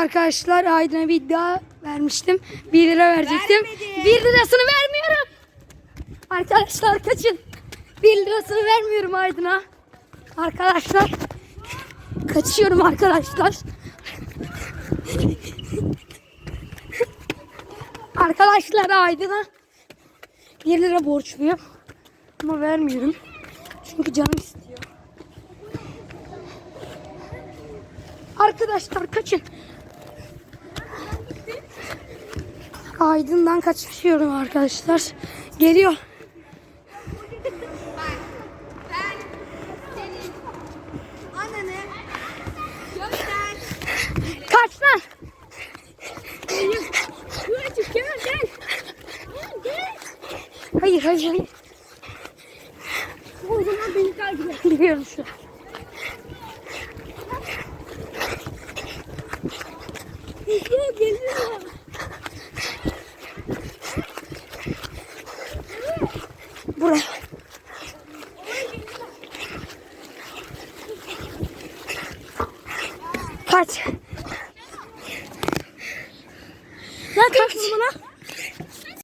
Arkadaşlar Aydın'a bir iddia vermiştim. 1 lira verecektim. Vermedi. 1 lirasını vermiyorum. Arkadaşlar kaçın. 1 lirasını vermiyorum Aydın'a. Arkadaşlar. Kaçıyorum arkadaşlar. Arkadaşlar Aydın'a 1 lira borçluyum. Ama vermiyorum. Çünkü canım istiyor. Arkadaşlar kaçın. Aydın'dan kaçıyorum arkadaşlar. Geliyor. Kaç lan. Hayır hayır hayır. O zaman beni takip et. Biliyorum şu. an. Geliyor geliyor. Buraya. Kaç. Ya Kaç. bana.